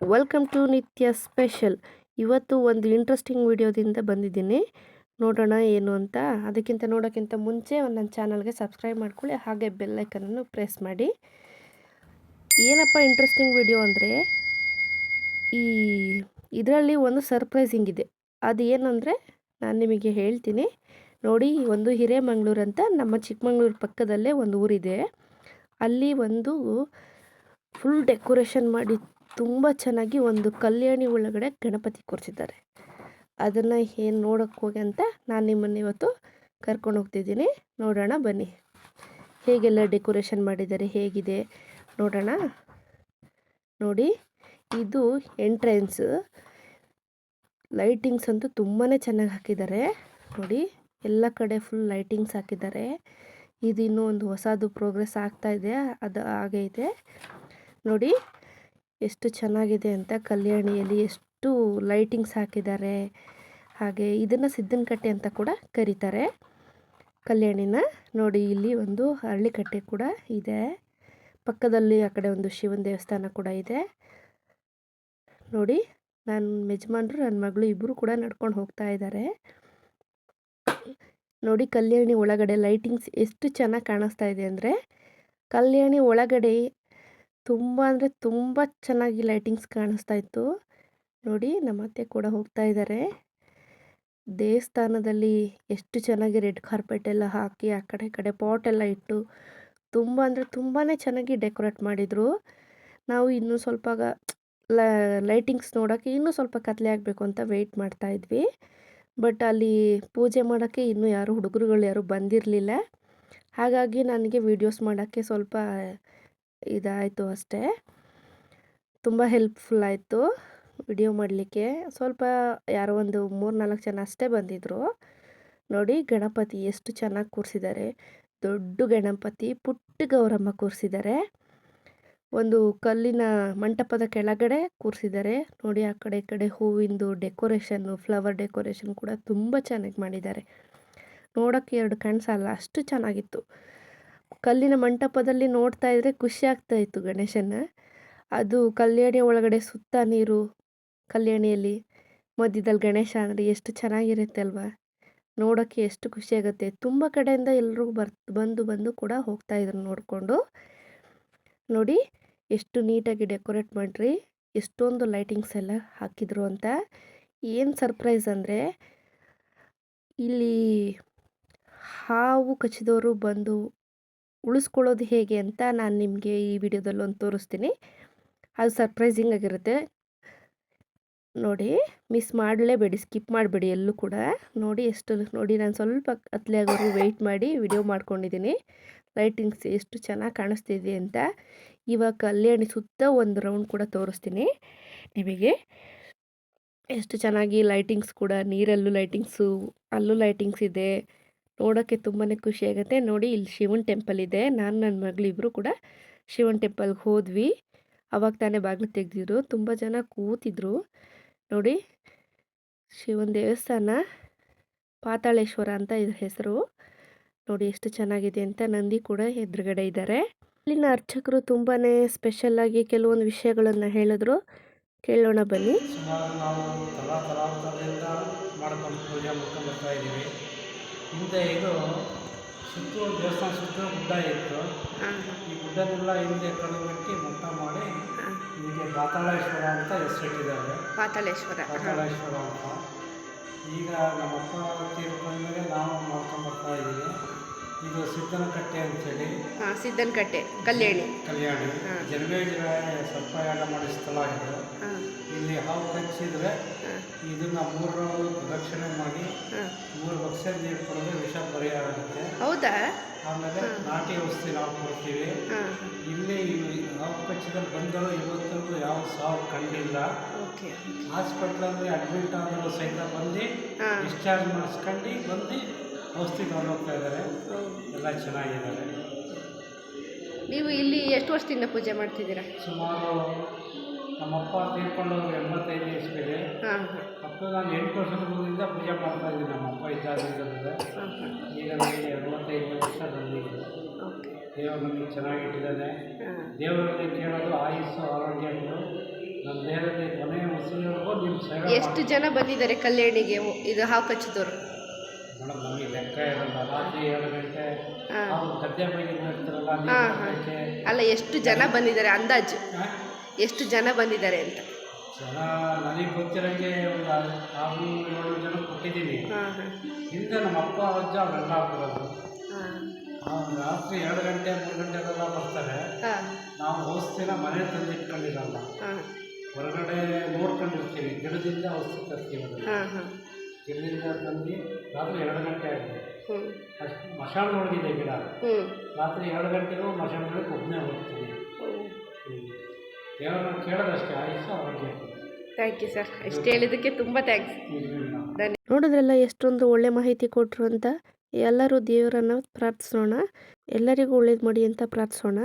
Welcome to ನಿತ್ಯ special ಇವತ್ತು ಒಂದು ಇಂಟ್ರೆಸ್ಟಿಂಗ್ ವಿಡಿಯೋದಿಂದ ಬಂದಿದ್ದೀನಿ. ನೋಡೋಣ ಏನು ಅಂತ. ಅದಕ್ಕಿಂತ ನೋಡೋಕ್ಕಿಂತ ಮುಂಚೆ ಒಂದು ನನ್ನ ಚಾನಲ್ಗೆ ಸಬ್ಸ್ಕ್ರೈಬ್ ಮಾಡ್ಕೊಳ್ಳಿ. ಹಾಗೆ ಬೆಲ್ಲೈಕನನ್ನು ಪ್ರೆಸ್ ಮಾಡಿ. ಏನಪ್ಪ ಇಂಟ್ರೆಸ್ಟಿಂಗ್ ವಿಡಿಯೋ ಅಂದರೆ, ಈ ಇದರಲ್ಲಿ ಒಂದು ಸರ್ಪ್ರೈಸಿಂಗ್ ಇದೆ. ಅದು ಏನಂದರೆ ನಾನು ನಿಮಗೆ ಹೇಳ್ತೀನಿ. ನೋಡಿ, ಒಂದು ಹಿರೇಮಂಗ್ಳೂರು ಅಂತ ನಮ್ಮ ಚಿಕ್ಕಮಂಗ್ಳೂರು ಪಕ್ಕದಲ್ಲೇ ಒಂದು ಊರಿದೆ. ಅಲ್ಲಿ ಒಂದು ಫುಲ್ ಡೆಕೋರೇಷನ್ ಮಾಡಿ ತುಂಬ ಚೆನ್ನಾಗಿ ಒಂದು ಕಲ್ಯಾಣಿ ಒಳಗಡೆ ಗಣಪತಿ ಕೂರಿಸಿದ್ದಾರೆ. ಅದನ್ನು ಏನು ನೋಡೋಕ್ಕೆ ಹೋಗಿ ಅಂತ ನಾನು ನಿಮ್ಮನ್ನು ಇವತ್ತು ಕರ್ಕೊಂಡು ಹೋಗ್ತಿದ್ದೀನಿ. ನೋಡೋಣ ಬನ್ನಿ. ಹೇಗೆಲ್ಲ ಡೆಕೋರೇಷನ್ ಮಾಡಿದ್ದಾರೆ, ಹೇಗಿದೆ ನೋಡೋಣ. ನೋಡಿ, ಇದು ಎಂಟ್ರೆನ್ಸ್. ಲೈಟಿಂಗ್ಸ್ ಅಂತೂ ತುಂಬಾ ಚೆನ್ನಾಗಿ ಹಾಕಿದ್ದಾರೆ. ನೋಡಿ, ಎಲ್ಲ ಕಡೆ ಫುಲ್ ಲೈಟಿಂಗ್ಸ್ ಹಾಕಿದ್ದಾರೆ. ಇದು ಇನ್ನೂ ಒಂದು ಹೊಸದು ಪ್ರೋಗ್ರೆಸ್ ಆಗ್ತಾ ಇದೆ, ಅದು ಹಾಗೆ ಇದೆ ನೋಡಿ ಎಷ್ಟು ಚೆನ್ನಾಗಿದೆ ಅಂತ ಕಲ್ಯಾಣಿಯಲ್ಲಿ ಎಷ್ಟು ಲೈಟಿಂಗ್ಸ್ ಹಾಕಿದ್ದಾರೆ. ಹಾಗೆ ಇದನ್ನು ಸಿದ್ದನಕಟ್ಟೆ ಅಂತ ಕೂಡ ಕರೀತಾರೆ. ಕಲ್ಯಾಣಿನ ನೋಡಿ, ಇಲ್ಲಿ ಒಂದು ಹರಳಿಕಟ್ಟೆ ಕೂಡ ಇದೆ. ಪಕ್ಕದಲ್ಲಿ ಆ ಕಡೆ ಒಂದು ಶಿವನ ದೇವಸ್ಥಾನ ಕೂಡ ಇದೆ. ನೋಡಿ ನನ್ನ ಯಜಮಾನ್ರು ನನ್ನ ಮಗಳು ಇಬ್ಬರು ಕೂಡ ನಡ್ಕೊಂಡು ಹೋಗ್ತಾ ಇದ್ದಾರೆ. ನೋಡಿ, ಕಲ್ಯಾಣಿ ಒಳಗಡೆ ಲೈಟಿಂಗ್ಸ್ ಎಷ್ಟು ಚೆನ್ನಾಗಿ ಕಾಣಿಸ್ತಾ ಇದೆ ಅಂದರೆ, ಕಲ್ಯಾಣಿ ಒಳಗಡೆ ತುಂಬ ಅಂದರೆ ತುಂಬ ಚೆನ್ನಾಗಿ ಲೈಟಿಂಗ್ಸ್ ಕಾಣಿಸ್ತಾ ಇತ್ತು. ನೋಡಿ ನಮ್ಮ ಅತ್ತೆ ಕೂಡ ಹೋಗ್ತಾ ಇದ್ದಾರೆ ದೇವಸ್ಥಾನದಲ್ಲಿ ಎಷ್ಟು ಚೆನ್ನಾಗಿ ರೆಡ್ ಕಾರ್ಪೆಟ್ ಎಲ್ಲ ಹಾಕಿ ಆ ಕಡೆ ಕಡೆ ಪಾಟ್ ಎಲ್ಲ ಇಟ್ಟು ತುಂಬ ಅಂದರೆ ತುಂಬಾ ಚೆನ್ನಾಗಿ ಡೆಕೋರೇಟ್ ಮಾಡಿದರು. ನಾವು ಇನ್ನೂ ಸ್ವಲ್ಪ ಲೈಟಿಂಗ್ಸ್ ನೋಡೋಕ್ಕೆ ಇನ್ನೂ ಸ್ವಲ್ಪ ಕತ್ಲೆ ಆಗಬೇಕು ಅಂತ ವೆಯ್ಟ್ ಮಾಡ್ತಾ ಇದ್ವಿ. ಬಟ್ ಅಲ್ಲಿ ಪೂಜೆ ಮಾಡೋಕ್ಕೆ ಇನ್ನೂ ಯಾರು ಹುಡುಗರುಗಳು ಯಾರೂ ಬಂದಿರಲಿಲ್ಲ. ಹಾಗಾಗಿ ನನಗೆ ವೀಡಿಯೋಸ್ ಮಾಡೋಕ್ಕೆ ಸ್ವಲ್ಪ ಇದಾಯಿತು ಅಷ್ಟೇ. ತುಂಬ ಹೆಲ್ಪ್ಫುಲ್ ಆಯಿತು ವಿಡಿಯೋ ಮಾಡಲಿಕ್ಕೆ. ಸ್ವಲ್ಪ ಯಾರೋ ಒಂದು ಮೂರು ನಾಲ್ಕು ಜನ ಅಷ್ಟೇ ಬಂದಿದ್ದರು ನೋಡಿ ಗಣಪತಿ ಎಷ್ಟು ಚೆನ್ನಾಗಿ ಕೂರಿಸಿದ್ದಾರೆ. ದೊಡ್ಡ ಗಣಪತಿ, ಪುಟ್ಟ ಗೌರಮ್ಮ ಕೂರಿಸಿದ್ದಾರೆ. ಒಂದು ಕಲ್ಲಿನ ಮಂಟಪದ ಕೆಳಗಡೆ ಕೂರಿಸಿದ್ದಾರೆ. ನೋಡಿ ಆ ಕಡೆ ಈ ಕಡೆ ಹೂವಿಂದು ಡೆಕೋರೇಷನ್ನು ಫ್ಲವರ್ ಡೆಕೋರೇಷನ್ ಕೂಡ ತುಂಬ ಚೆನ್ನಾಗಿ ಮಾಡಿದ್ದಾರೆ. ನೋಡೋಕ್ಕೆ ಎರಡು ಕಣ್ಸಲ್ಲ ಅಷ್ಟು ಚೆನ್ನಾಗಿತ್ತು. ಕಲ್ಲಿನ ಮಂಟಪದಲ್ಲಿ ನೋಡ್ತಾ ಇದ್ರೆ ಖುಷಿ ಆಗ್ತಾ ಇತ್ತು ಗಣೇಶನ. ಅದು ಕಲ್ಯಾಣಿ ಒಳಗಡೆ ಸುತ್ತ ನೀರು ಕಲ್ಯಾಣಿಯಲ್ಲಿ ಮಧ್ಯದಲ್ಲಿ ಗಣೇಶ ಅಂದರೆ ಎಷ್ಟು ಚೆನ್ನಾಗಿರುತ್ತೆ ಅಲ್ವಾ? ನೋಡೋಕ್ಕೆ ಎಷ್ಟು ಖುಷಿಯಾಗುತ್ತೆ ತುಂಬ ಕಡೆಯಿಂದ ಎಲ್ಲರೂ ಬರ್ ಬಂದು ಬಂದು ಕೂಡ ಹೋಗ್ತಾಯಿದ್ರು ನೋಡಿಕೊಂಡು. ನೋಡಿ ಎಷ್ಟು ನೀಟಾಗಿ ಡೆಕೋರೇಟ್ ಮಾಡಿರಿ, ಎಷ್ಟೊಂದು ಲೈಟಿಂಗ್ಸ್ ಎಲ್ಲ ಹಾಕಿದ್ರು ಅಂತ. ಏನು ಸರ್ಪ್ರೈಸ್ ಅಂದರೆ ಇಲ್ಲಿ ಹಾವು ಕಚ್ಚಿದವರು ಬಂದು ಉಳಿಸ್ಕೊಳ್ಳೋದು ಹೇಗೆ ಅಂತ ನಾನು ನಿಮಗೆ ಈ ವಿಡಿಯೋದಲ್ಲಿ ಒಂದು ತೋರಿಸ್ತೀನಿ. ಅದು ಸರ್ಪ್ರೈಸಿಂಗ್ ಆಗಿರುತ್ತೆ. ನೋಡಿ ಮಿಸ್ ಮಾಡಲೇಬೇಡಿ ಸ್ಕಿಪ್ ಮಾಡಬೇಡಿ ಎಲ್ಲೂ ಕೂಡ. ನೋಡಿ, ಎಷ್ಟು, ನೋಡಿ, ನಾನು ಸ್ವಲ್ಪ ಹತ್ಲೆ ಆಗೋರು ವೆಯ್ಟ್ ಮಾಡಿ ವಿಡಿಯೋ ಮಾಡ್ಕೊಂಡಿದ್ದೀನಿ ಲೈಟಿಂಗ್ಸ್ ಎಷ್ಟು ಚೆನ್ನಾಗಿ ಕಾಣಿಸ್ತಿದೆ ಅಂತ. ಇವಾಗ ಕಲ್ಯಾಣಿ ಸುತ್ತ ಒಂದು ರೌಂಡ್ ಕೂಡ ತೋರಿಸ್ತೀನಿ ನಿಮಗೆ. ಎಷ್ಟು ಚೆನ್ನಾಗಿ ಲೈಟಿಂಗ್ಸ್ ಕೂಡ, ನೀರಲ್ಲೂ ಲೈಟಿಂಗ್ಸು ಅಲ್ಲೂ ಲೈಟಿಂಗ್ಸ್ ಇದೆ. ನೋಡೋಕ್ಕೆ ತುಂಬಾ ಖುಷಿಯಾಗುತ್ತೆ ನೋಡಿ, ಇಲ್ಲಿ ಶಿವನ್ ಟೆಂಪಲ್ ಇದೆ. ನಾನು ನನ್ನ ಮಗಳಿಬ್ಬರು ಕೂಡ ಶಿವನ್ ಟೆಂಪಲ್ಗೆ ಹೋದ್ವಿ. ಅವಾಗ ತಾನೇ ಬಾಗಿಲು ತೆಗೆದಿದ್ರು. ತುಂಬ ಜನ ಕೂತಿದ್ರು. ನೋಡಿ, ಶಿವನ ದೇವಸ್ಥಾನ, ಪಾತಾಳೇಶ್ವರ ಅಂತ ಇದ್ರ ಹೆಸರು. ನೋಡಿ, ಎಷ್ಟು ಚೆನ್ನಾಗಿದೆ ಅಂತ ನಂದಿ ಕೂಡ ಎದುರುಗಡೆ ಇದ್ದಾರೆ ಇಲ್ಲಿನ ಅರ್ಚಕರು ತುಂಬಾ ಸ್ಪೆಷಲ್ಲಾಗಿ ಕೆಲವೊಂದು ವಿಷಯಗಳನ್ನು ಹೇಳಿದ್ರು. ಕೇಳೋಣ ಬನ್ನಿ. ನಾವು ಪೂಜೆ ಮಾಡ್ಕೊಂಡು ಬರ್ತಾ ಇದ್ದೀವಿ. ಹಿಂದೆ ಇದು ಸುತ್ತಲೂ ದೇವಸ್ಥಾನ ಸುತ್ತಲೂ ಗುಡ್ಡ ಇತ್ತು. ಈ ಗುಡ್ಡನೆಲ್ಲ ಹಿಂದೆ ಕಟ್ಟಿ ಮೊಟ್ಟ ಮಾಡಿ ಹೀಗೆ ಪಾತಾಳೇಶ್ವರ ಅಂತ ಹೆಸರಿಟ್ಟಿದ್ದಾರೆ. ಪಾತಾಳೇಶ್ವರ. ಪಾತಾಳೇಶ್ವರ ಅಂತ. ಈಗ ನಮ್ಮಪ್ಪ ತೀರ್ಕೊಂಡ್ಮೇಲೆ ನಾವು ಮಾಡ್ಕೊಂಡು ಬರ್ತಾ ಇದ್ದೀವಿ. ಇದು ಸಿದ್ದನಕಟ್ಟೆ ಅಂತೇಳಿ. ಸಿದ್ದನಕಟ್ಟೆ ಕಲ್ಯಾಣಿ. ಕಲ್ಯಾಣಿ. ಹಾ. ಸ್ವಲ್ಪ ಸರ್ಪಯಾಗ ಮಾಡಿದ ಸ್ಥಳ ಇದು. ಹಾವು ಕಚ್ಚಿದ್ರೆ ಇದನ್ನ ಮೂರು ರೌಂಡ್ ಪ್ರದಕ್ಷಿಣೆ ಮಾಡಿ ಮೂರು ಭಕ್ಷ್ಯ ನೀರು ಕೊಡೋದು ವಿಷ ಪರಿಹಾರ ಆಗುತ್ತೆ. ಹೌದಾ? ಆಮೇಲೆ ನಾಟಿ ಔಷಧಿ ನಾವು ಕೊಡ್ತೀವಿ. ಇಲ್ಲಿ ಹಾವು ಕಚ್ಚಿದಲ್ಲಿ ಬಂದರೂ ಇವತ್ತರೆಗೂ ಯಾವ ಸಾವು ಕಂಡಿಲ್ಲ. ಓಕೆ. ಹಾಸ್ಪಿಟ್ಲಲ್ಲಿ ಅಡ್ಮಿಟ್ ಆದರೂ ಸಹಿತ ಬಂದು ಡಿಸ್ಚಾರ್ಜ್ ಮಾಡಿಸ್ಕೊಂಡು ಬಂದು ಔಷಧಿ ತಗೊಂಡು ಹೋಗ್ತಾ ಇದ್ದಾರೆ ಎಲ್ಲ ಚೆನ್ನಾಗಿದ್ದಾರೆ. ನೀವು ಇಲ್ಲಿ ಎಷ್ಟು ವರ್ಷದಿಂದ ಪೂಜೆ ಮಾಡ್ತಿದ್ದೀರಾ? ಸುಮಾರು ನಮ್ಮಪ್ಪ ತೀರ್ಕೊಂಡು ಎಂಬತ್ತೈದು ಹಾಂ. ಮತ್ತು ನಾನು ಎಂಟು ವರ್ಷದ ಮುಂದಿಂದ ಪೂಜೆ ಮಾಡ್ತಾ ಇದ್ದೀನಿ ನಮ್ಮಪ್ಪ ಇದ್ದಾಗಿದ್ದರಿಂದ ಈಗ ನನಗೆ ಎಂಬತ್ತೈದು ವರ್ಷ ಬಂದಿದೆ ದೇವರು ನಮಗೆ ಚೆನ್ನಾಗಿಟ್ಟಿದ್ದಾನೆ ದೇವರಲ್ಲಿ ಕೇಳೋದು ಆಯುಸ್ಸು ಆರೋಗ್ಯ ನಮ್ಮ ನಮ್ಮ ಕೊನೆಯ ಬಿಸಿಲಿವರೆಗೂ ನಿಮ್ಮ ಸೇವೆ ಎಷ್ಟು ಜನ ಬಂದಿದ್ದಾರೆ ಕಲ್ಯಾಣಿಗೆ? ಇದು ಹಾವು ಕಚ್ಚಿದವರು ಮೇಡಮ್ ನಮಗೆ ಲೆಕ್ಕ ಇರಲ್ಲ. ರಾತ್ರಿ ಏಳು ಗಂಟೆ. ಅವ್ರು ಗದ್ದೆ ಇರ್ತಾರಲ್ಲ ಅಲ್ಲ ಎಷ್ಟು ಜನ ಬಂದಿದ್ದಾರೆ ಅಂದಾಜು? ಎಷ್ಟು ಜನ ಬಂದಿದ್ದಾರೆ ಅಂತ? ಜನ ನನಗೆ ಗೊತ್ತಿರೋಂಗೆ ಒಂದು ಆರು ಏಳು ಜನ ಕೊಟ್ಟಿದ್ದೀನಿ. ಹಿಂದೆ ನಮ್ಮ ಅಪ್ಪ ಅಜ್ಜ ಅವರೆಲ್ಲ ಬರೋದು. ರಾತ್ರಿ ಎರಡು ಗಂಟೆ ಮೂರು ಗಂಟೆಗೆಲ್ಲ ಬರ್ತಾರೆ. ನಾವು ಔಷಧಿನ ಮನೆ ತಂದು ಇಟ್ಕೊಂಡಿರಲ್ಲ ಹೊರಗಡೆ ನೋಡ್ಕೊಂಡಿರ್ತೀವಿ. ಗಿಡದಿಂದ ಔಷಧಿ ತರ್ತೀವಿ ಗಿಡದಿಂದ ತಂದು ರಾತ್ರಿ ಎರಡು ಗಂಟೆ ಆಗಿದೆ ಅಷ್ಟು ಮಶಾಣ್ ಒಳಗಿದೆ ಗಿಡ. ರಾತ್ರಿ ಎರಡು ಗಂಟೆಗೂ ಮಶಾಣದೊಳಗೆ ಒಬ್ಬನೇ ಹೋಗ್ತೀವಿ ಕೇಳೋದಷ್ಟೇ ಆಯುಷ ಥ್ಯಾಂಕ್ ಯು ಸರ್ ಇಷ್ಟು ಹೇಳಿದ್ದಕ್ಕೆ ತುಂಬ ಥ್ಯಾಂಕ್ಸ್ ಧನ್ಯ ನೋಡಿದ್ರಲ್ಲ ಎಷ್ಟೊಂದು ಒಳ್ಳೆ ಮಾಹಿತಿ ಕೊಟ್ಟರು ಅಂತ ಎಲ್ಲರೂ ದೇವರನ್ನು ಪ್ರಾರ್ಥಿಸೋಣ. ಎಲ್ಲರಿಗೂ ಒಳ್ಳೇದು ಮಾಡಿ ಅಂತ ಪ್ರಾರ್ಥಿಸೋಣ.